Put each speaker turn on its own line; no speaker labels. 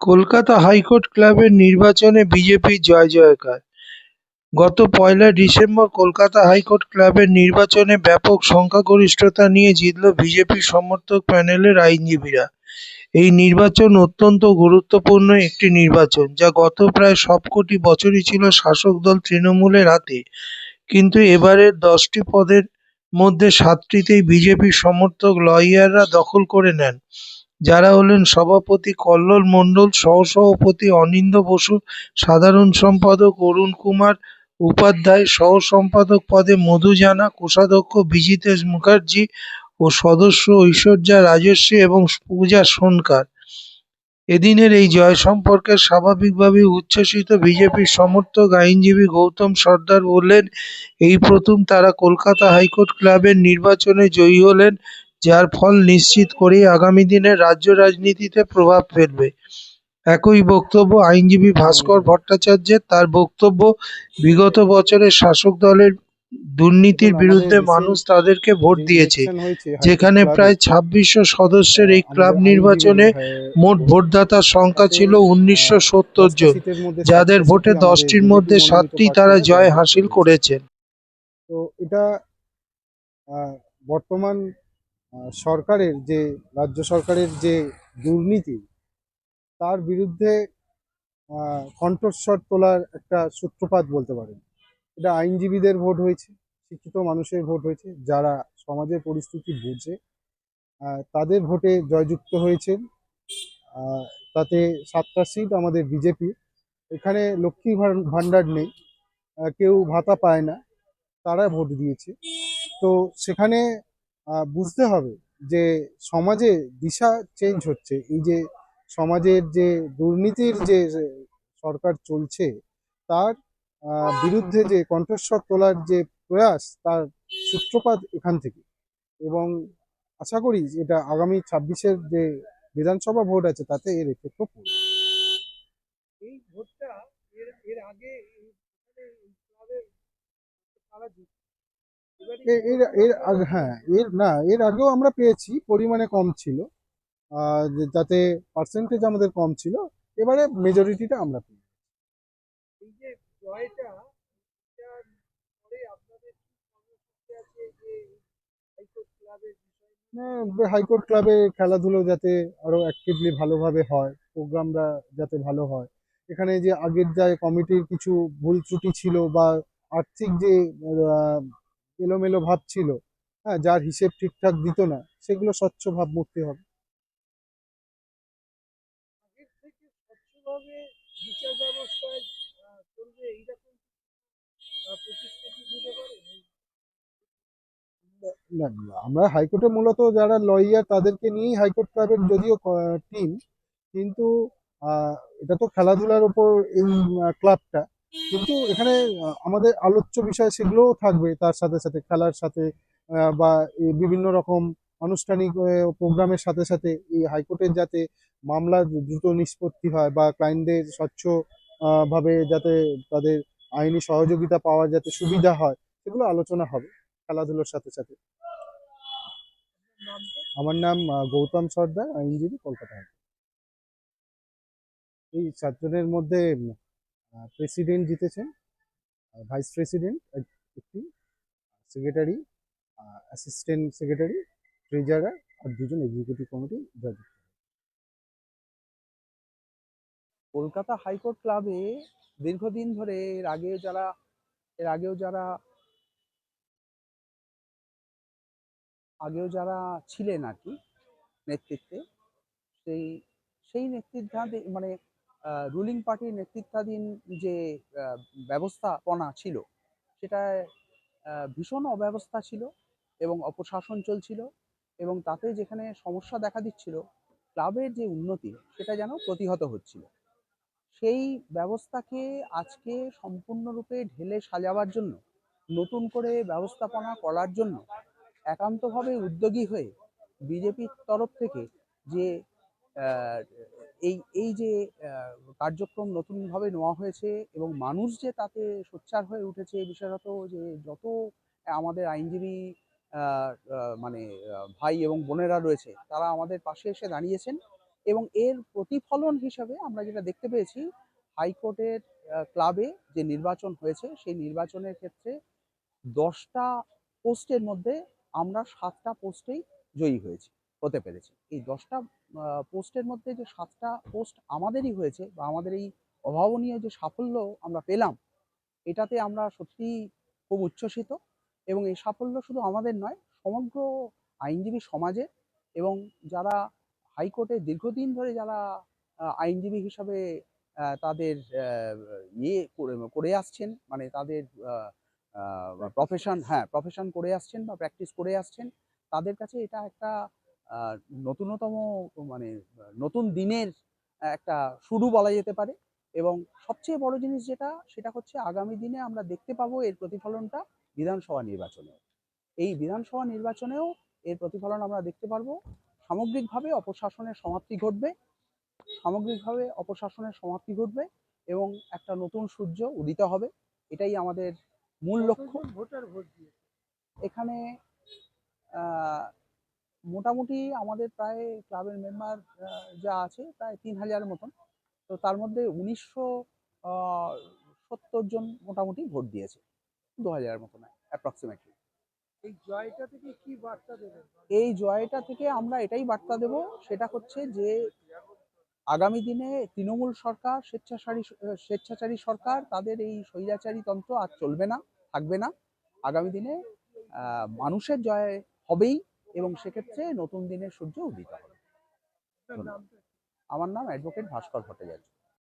Kolkata high court ক্লাবের নির্বাচনে বিজেপির জয় জয়কার। গত পয়লা ডিসেম্বর কলকাতা হাইকোর্ট ক্লাবের নির্বাচনে ব্যাপক সংখ্যাগরিষ্ঠতা নিয়ে জিতল বিজেপি সমর্থক প্যানেলের আইনজীবীরা। এই নির্বাচন অত্যন্ত গুরুত্বপূর্ণ একটি নির্বাচন, যা গত প্রায় সবকটি বছরই ছিল শাসক দল তৃণমূলের হাতে। কিন্তু এবারের দশটি পদের মধ্যে সাতটিতেই বিজেপি সমর্থক লয়াররা দখল করে নেন। যারা হলেন সভাপতি কল্লোল মণ্ডল, সহসভাপতি অনিন্দ্য বসু, সাধারণ সম্পাদক অরুণ কুমার উপাধ্যায় সহ সম্পাদক পদে মধু জানা, কোষাধ্যক্ষ বিজিতেশ মুখার্জি ও সদস্য ঐশ্বর্যা রাজস্বী এবং পূজা সোনকার। এদিনের এই জয় সম্পর্কে স্বাভাবিকভাবেই উচ্ছ্বসিত বিজেপির সমর্থক আইনজীবী গৌতম সর্দার বললেন, এই প্রথম তারা কলকাতা হাইকোর্ট ক্লাবের নির্বাচনে জয়ী হলেন যার ফল নিশ্চিত করেই আগামী দিনে রাজ্য রাজনীতিতে প্রভাব ফেলবে। একই বক্তব্য আইনজীবী ভাস্কর ভট্টাচার্যের। তার বক্তব্য, বিগত বছরের শাসক দলের দুর্নীতির বিরুদ্ধে মানুষ তাদেরকে ভোট দিয়েছে, যেখানে প্রায় ছাব্বিশশো সদস্যের এই ক্লাব নির্বাচনে মোট ভোটদাতার সংখ্যা ছিল উনিশশো সত্তর জন, যাদের ভোটে দশটির মধ্যে সাতটি তারা জয় হাসিল করেছেন।
তো এটা বর্তমান সরকারের যে, রাজ্য সরকারের যে দুর্নীতি, তার বিরুদ্ধে কণ্ঠস্বর তোলার একটা সূত্রপাত বলতে পারেন। এটা আইনজীবীদের ভোট হয়েছে, শিক্ষিত মানুষের ভোট হয়েছে, যারা সমাজের পরিস্থিতি বুঝে তাদের ভোটে জয়যুক্ত হয়েছেন। তাতে সাতটা সিট আমাদের বিজেপি এখানে লক্ষ্মী ভাণ্ডার নেই কেউ ভাতা পায় না, তারা ভোট দিয়েছে। তো সেখানে বুঝতে হবে যে সমাজে দিশা চেঞ্জ হচ্ছে। এই যে সমাজের যে দুর্নীতির যে সরকার চলছে, তার বিরুদ্ধে যে কণ্ঠস্বর তোলার যে প্রয়াস, তার সূত্রপাত এখান থেকে। এবং আশা করি এটা আগামী ছাব্বিশের যে বিধানসভা ভোট আছে, তাতে এর এফেক্টও পড়বে।
এই ভোটটা এর এর আগে
এর এর আগে হ্যাঁ এর না এর আগেও আমরা পেয়েছি পরিমাণে কম ছিল। যাতে পার্সেন্টেজ আমাদের কম ছিল এবারে মেজরিটিটা আমরা পেয়েছি।
এই যে জয়টা হাইকোর্ট
ক্লাবে খেলাধুলো যাতে আরও অ্যাক্টিভলি ভালোভাবে হয় প্রোগ্রামরা যাতে ভালো হয়। এখানে যে আগের যা কমিটির কিছু ভুল ত্রুটি ছিল বা আর্থিক যে এলোমেলো ভাব ছিল। হ্যাঁ যার হিসেব ঠিকঠাক দিত না সেগুলো স্বচ্ছ হবে।
বিচার ব্যবস্থায় চলবে এইরকম দিতে পারেন এই
না আমরা হাইকোর্টে মূলত যারা লয়ার তাদেরকে নিয়েই হাইকোর্ট ক্লাবের যদিও টিম কিন্তু আহ, এটা তো খেলাধুলার ওপর এই ক্লাবটা কিন্তু এখানে আমাদের আলোচ্য বিষয় সেগুলোও থাকবে। তার সাথে সাথে খেলার সাথে বা বিভিন্ন রকম আনুষ্ঠানিক প্রোগ্রামের সাথে সাথে এই হাইকোর্টের যাতে মামলা দ্রুত নিষ্পত্তি হয় বা ক্লায়েন্টদের স্বচ্ছ ভাবে যাতে তাদের আইনি সহযোগিতা পাওয়ার যাতে সুবিধা হয়, সেগুলো আলোচনা হবে খেলাধুলোর সাথে সাথে। আমার নাম গৌতম সর্দার, আইনজীবী কলকাতা এই চারজনের মধ্যে প্রেসিডেন্ট জিতেছেন ভাইস প্রেসিডেন্ট একটি সেক্রেটারি অ্যাসিস্ট্যান্ট সেক্রেটারি ট্রেজারার আর দুজন এক্সিকিউটিভ কমিটি
কলকাতা হাইকোর্ট ক্লাবে দীর্ঘদিন ধরে এর আগে যারা, এর আগেও যারা আগেও যারা ছিলেন আর কি নেতৃত্বে, সেই সেই নেতৃত্বাধীন মানে রুলিং পার্টির নেতৃত্বাধীন যে ব্যবস্থাপনা ছিল আহ, ভীষণ অব্যবস্থা ছিল এবং অপশাসন চলছিল এবং তাতে যেখানে সমস্যা দেখা দিচ্ছিল ক্লাবের যে উন্নতি সেটা যেন প্রতিহত হচ্ছিল। সেই ব্যবস্থাকে আজকে সম্পূর্ণরূপে ঢেলে সাজাবার জন্য নতুন করে ব্যবস্থাপনা করার জন্য একান্তভাবে উদ্যোগী হয়ে বিজেপির তরফ থেকে যে এই এই যে কার্যক্রম নতুনভাবে নেওয়া হয়েছে এবং মানুষ যে তাতে সোচ্চার হয়ে উঠেছে বিশেষত যে যত আমাদের আইনজীবী মানে ভাই এবং বোনেরা রয়েছে, তারা আমাদের পাশে এসে দাঁড়িয়েছেন এবং এর প্রতিফলন হিসাবে আমরা যেটা দেখতে পেয়েছি, হাইকোর্টের ক্লাবে যে নির্বাচন হয়েছে, সেই নির্বাচনের ক্ষেত্রে দশটা পোস্টের মধ্যে আমরা সাতটা পোস্টেই জয়ী হয়েছি, হতে পেরেছি। এই দশটা পোস্টের মধ্যে যে সাতটা পোস্ট আমাদেরই হয়েছে বা আমাদের এই অভাবনীয় যে সাফল্য আমরা পেলাম, এটাতে আমরা সত্যি খুব উচ্ছ্বসিত এবং এই সাফল্য শুধু আমাদের নয়, সমগ্র আইনজীবী সমাজের এবং যারা হাইকোর্টে দীর্ঘদিন ধরে যারা আইনজীবী হিসাবে তাদের ইয়ে করে আসছেন মানে তাদের প্রফেশন হ্যাঁ প্রফেশন করে আসছেন বা প্র্যাকটিস করে আসছেন, তাদের কাছে এটা একটা নতুনতম মানে নতুন দিনের একটা শুরু বলা যেতে পারে। এবং সবচেয়ে বড় জিনিস যেটা সেটা হচ্ছে আগামী দিনে আমরা দেখতে পাবো এর প্রতিফলনটা বিধানসভা নির্বাচনেও। এই বিধানসভা নির্বাচনেও এর প্রতিফলন আমরা দেখতে পারব। সামগ্রিকভাবে অপশাসনের সমাপ্তি ঘটবে। সামগ্রিকভাবে অপশাসনের সমাপ্তি ঘটবে এবং একটা নতুন সূর্য উদিত হবে। এটাই আমাদের মূল লক্ষ্য।
ভোটার ভোট দিয়ে
এখানে মোটামুটি আমাদের প্রায় ক্লাবের মেম্বার যা আছে প্রায় তিন হাজারের মতন। তো তার মধ্যে উনিশশো সত্তর জন মোটামুটি ভোট দিয়েছে। দু হাজারের মতন অ্যাপ্রক্সিমেটলি
এই জয়টা থেকে কি বার্তা দেবেন?
এই জয়টা থেকে আমরা এটাই বার্তা দেব সেটা হচ্ছে যে আগামী দিনে তৃণমূল সরকার স্বেচ্ছাচারী স্বেচ্ছাচারী সরকার তাদের এই স্বৈরাচারী তন্ত্র আর চলবে না থাকবে না। আগামী দিনে মানুষের জয় হবেই। এবং সেক্ষেত্রে নতুন দিনের সূর্য উদিত হবে। আমার নাম অ্যাডভোকেট ভাস্কর ভট্টাচার্য।